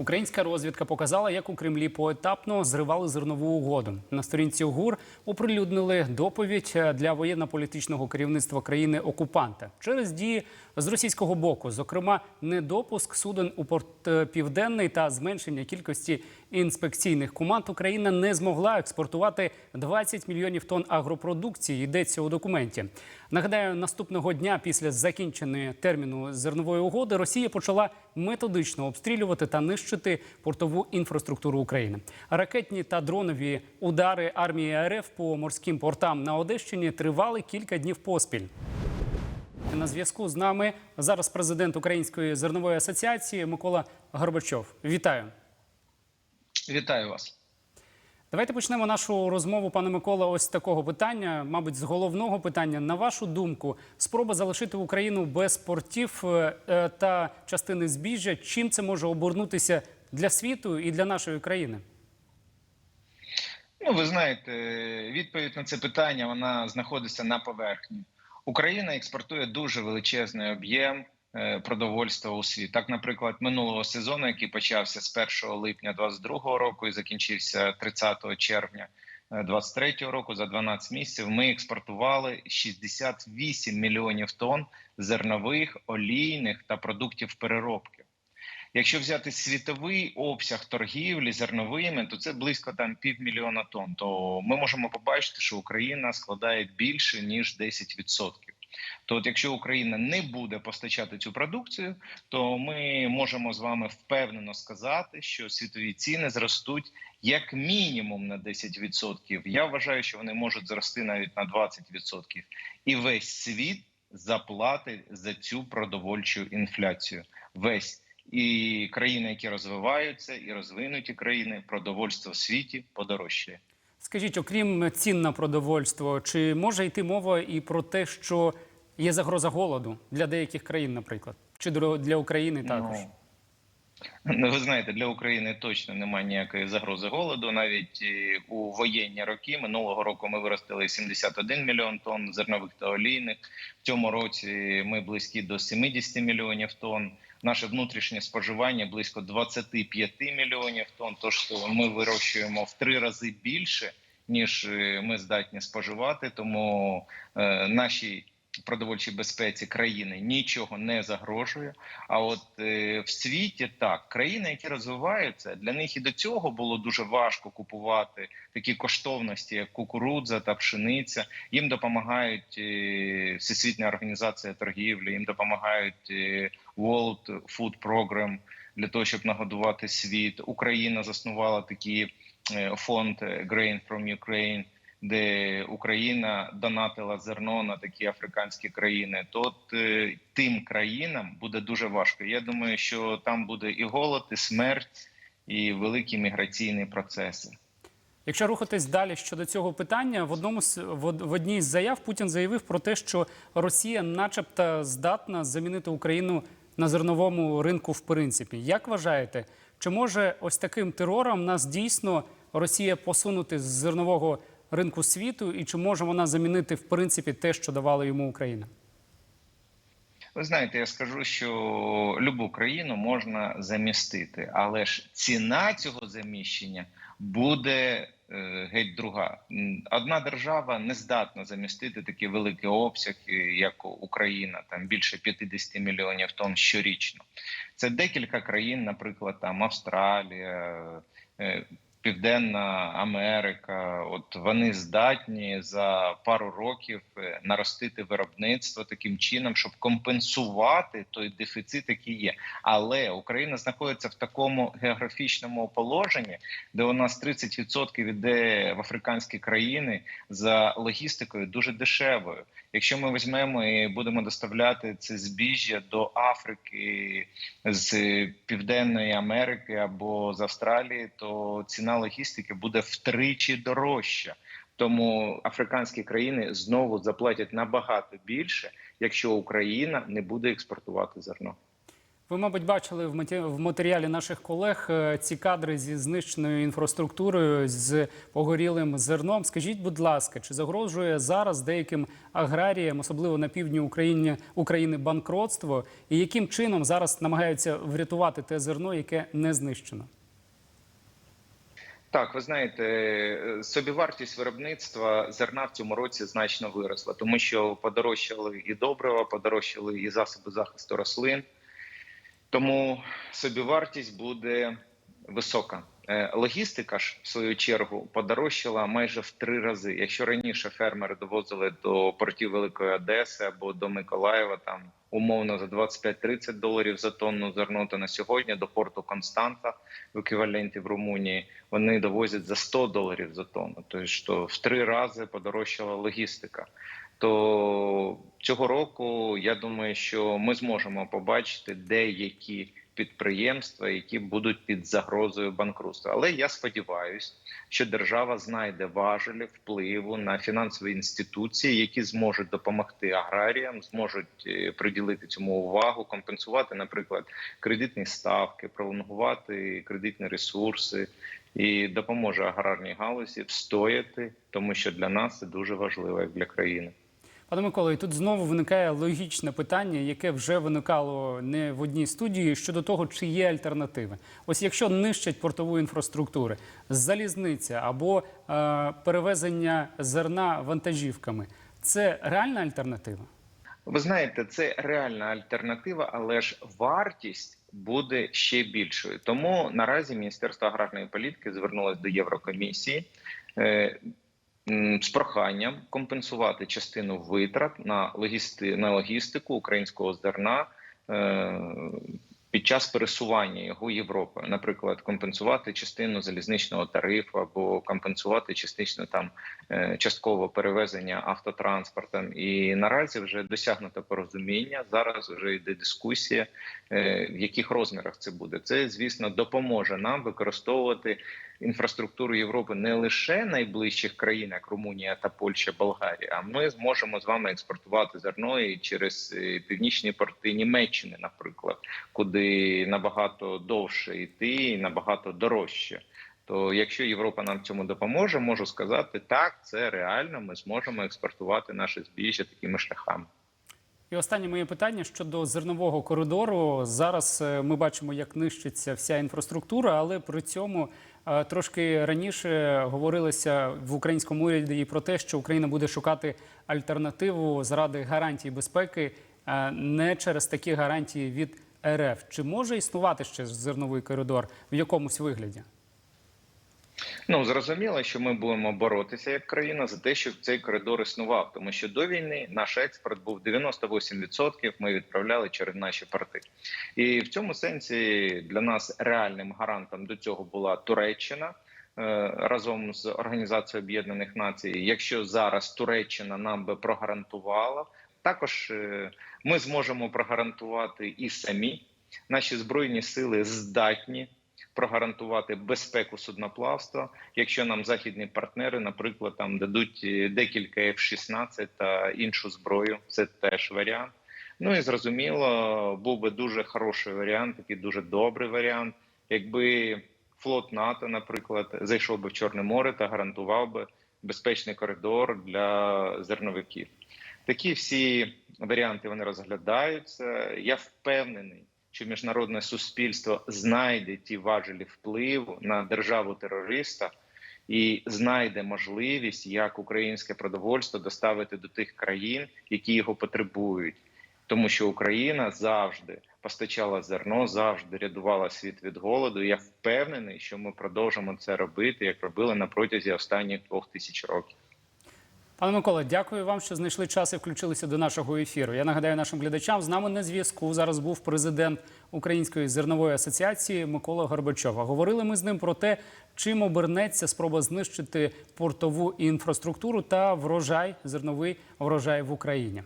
Українська розвідка показала, як у Кремлі поетапно зривали зернову угоду. На сторінці ГУР оприлюднили доповідь для воєнно-політичного керівництва країни окупанта через дії з російського боку, зокрема, недопуск суден у порт е, Південний та зменшення кількості інспекційних команд. Україна не змогла експортувати 20 мільйонів тонн агропродукції. Йдеться у документі. Нагадаю, наступного дня після закінчення терміну зернової угоди Росія почала методично обстрілювати та нищити портову інфраструктуру України. Ракетні та дронові удари армії РФ по морським портам на Одещині тривали кілька днів поспіль. На зв'язку з нами зараз президент Української зернової асоціації Микола Горбачов. Вітаю. Вітаю вас. Давайте почнемо нашу розмову, пане Микола, ось з такого питання, мабуть, з головного питання. На вашу думку, спроба залишити Україну без портів е, е, та частини збіжжя. Чим це може обернутися для світу і для нашої країни? Ну, ви знаєте, відповідь на це питання вона знаходиться на поверхні. Україна експортує дуже величезний об'єм е, продовольства у світ. Так, наприклад, минулого сезону, який почався з 1 липня 2022 року і закінчився 30 червня 2023 року, за 12 місяців, ми експортували 68 мільйонів тонн зернових, олійних та продуктів переробки. Якщо взяти світовий обсяг торгівлі зерновими, то це близько там півмільйона тонн. То ми можемо побачити, що Україна складає більше ніж 10%. То, от якщо Україна не буде постачати цю продукцію, то ми можемо з вами впевнено сказати, що світові ціни зростуть як мінімум на 10%. Я вважаю, що вони можуть зрости навіть на 20%. І весь світ заплатить за цю продовольчу інфляцію. Весь і країни, які розвиваються, і розвинуті країни, продовольство в світі подорожчає. Скажіть, окрім цін на продовольство, чи може йти мова і про те, що є загроза голоду для деяких країн, наприклад, чи для України також? Ну, ви знаєте, для України точно немає ніякої загрози голоду. Навіть у воєнні роки минулого року ми виростили 71 мільйон тонн зернових та олійних. В цьому році ми близькі до 70 мільйонів тонн. Наше внутрішнє споживання близько 25 мільйонів тонн. Тож ми вирощуємо в три рази більше ніж ми здатні споживати. Тому е, нашій продовольчій безпеці країни нічого не загрожує. А от е, в світі так країни, які розвиваються, для них і до цього було дуже важко купувати такі коштовності, як кукурудза та пшениця. Їм допомагають е, Всесвітня організація торгівлі, їм допомагають е, World Food Program для того, щоб нагодувати світ. Україна заснувала такий е, фонд Grain from Ukraine, де Україна донатила зерно на такі африканські країни, то е, тим країнам буде дуже важко. Я думаю, що там буде і голод, і смерть, і великі міграційні процеси. Якщо рухатись далі щодо цього питання, в одному з в, в одній з заяв Путін заявив про те, що Росія, начебто, здатна замінити Україну на зерновому ринку. В принципі, як вважаєте, чи може ось таким терором нас дійсно Росія посунути з зернового ринку світу, і чи може вона замінити в принципі те, що давала йому Україна? Ви знаєте, я скажу, що любу країну можна замістити, але ж ціна цього заміщення буде е, геть друга. Одна держава не здатна замістити такі великі обсяги, як Україна, там більше 50 мільйонів тонн щорічно. Це декілька країн, наприклад, там Австралія. Е, Південна Америка, от вони здатні за пару років наростити виробництво таким чином, щоб компенсувати той дефіцит, який є. Але Україна знаходиться в такому географічному положенні, де у нас 30% іде в африканські країни за логістикою дуже дешевою. Якщо ми візьмемо і будемо доставляти це збіжжя до Африки з Південної Америки або з Австралії, то ціна логістики буде втричі дорожча. Тому африканські країни знову заплатять набагато більше, якщо Україна не буде експортувати зерно. Ви, мабуть, бачили в матеріалі наших колег е, ці кадри зі знищеною інфраструктурою з погорілим зерном. Скажіть, будь ласка, чи загрожує зараз деяким аграріям, особливо на півдні України, України, банкротство, і яким чином зараз намагаються врятувати те зерно, яке не знищено? Так, ви знаєте, е, собівартість виробництва зерна в цьому році значно виросла, тому що подорожчали і добрива, подорожчали і засоби захисту рослин. Тому собівартість буде висока. Е, Логістика ж, в свою чергу, подорожчала майже в три рази. Якщо раніше фермери довозили до портів Великої Одеси або до Миколаєва там умовно за 25-30 доларів за тонну зерно, то на сьогодні до порту Константа в еквіваленті в Румунії вони довозять за 100 доларів за тонну. Тобто в три рази подорожчала логістика. То цього року я думаю, що ми зможемо побачити деякі підприємства, які будуть під загрозою банкрутства. Але я сподіваюся, що держава знайде важелі впливу на фінансові інституції, які зможуть допомогти аграріям, зможуть е, приділити цьому увагу, компенсувати, наприклад, кредитні ставки, пролонгувати кредитні ресурси. І допоможе аграрній галузі встояти, тому що для нас це дуже важливо як для країни. Пане Миколо, і тут знову виникає логічне питання, яке вже виникало не в одній студії щодо того, чи є альтернативи. Ось якщо нищать портову інфраструктуру, залізниця або е, перевезення зерна вантажівками, це реальна альтернатива? Ви знаєте, це реальна альтернатива, але ж вартість буде ще більшою. Тому наразі Міністерство аграрної політики звернулося до Єврокомісії е, з проханням компенсувати частину витрат на логісти на логістику українського зерна. е, Під час пересування його Європою, наприклад, компенсувати частину залізничного тарифу або компенсувати частично там е, частково перевезення автотранспортом. І наразі вже досягнуто порозуміння. Зараз вже йде дискусія, е, в яких розмірах це буде. Це звісно допоможе нам використовувати інфраструктуру Європи не лише найближчих країн, як Румунія та Польща, Болгарія. А ми зможемо з вами експортувати зерно і через е, північні порти Німеччини, наприклад, куди набагато довше йти і набагато дорожче. То якщо Європа нам в цьому допоможе, можу сказати, так це реально. Ми зможемо експортувати наше збіжжя такими шляхами. І останнє моє питання щодо зернового коридору. Зараз е, ми бачимо, як нищиться вся інфраструктура, але при цьому е, трошки раніше говорилося в українському уряді про те, що Україна буде шукати альтернативу заради гарантій безпеки, е, не через такі гарантії від РФ. Чи може існувати ще зерновий коридор в якомусь вигляді? Ну зрозуміло, що ми будемо боротися як країна за те, щоб цей коридор існував, тому що до війни наш експорт був 98%, Ми відправляли через наші порти, і в цьому сенсі для нас реальним гарантом до цього була Туреччина. е, Разом з Організацією Об'єднаних Націй, якщо зараз Туреччина нам би прогарантувала, також е, ми зможемо прогарантувати і самі. Наші збройні сили здатні прогарантувати безпеку судноплавства, якщо нам західні партнери, наприклад, там дадуть е, декілька F-16 та іншу зброю, це теж варіант. Ну і зрозуміло, був би дуже хороший варіант, такий дуже добрий варіант, якби флот НАТО, наприклад, зайшов би в Чорне море та гарантував би безпечний коридор для зерновиків. Такі всі варіанти вони розглядаються. Я впевнений, що міжнародне суспільство знайде ті важелі впливу на державу терориста і знайде можливість, як українське продовольство доставити до тих країн, які його потребують, тому що Україна завжди постачала зерно, завжди рятувала світ від голоду. Я впевнений, що ми продовжимо це робити, як робили на протязі останніх двох тисяч років. Пане Микола, дякую вам, що знайшли час і включилися до нашого ефіру. Я нагадаю нашим глядачам, з нами на зв'язку зараз був президент Української зернової асоціації Микола Горбачова. Говорили ми з ним про те, чим обернеться спроба знищити портову інфраструктуру та врожай, зерновий врожай в Україні.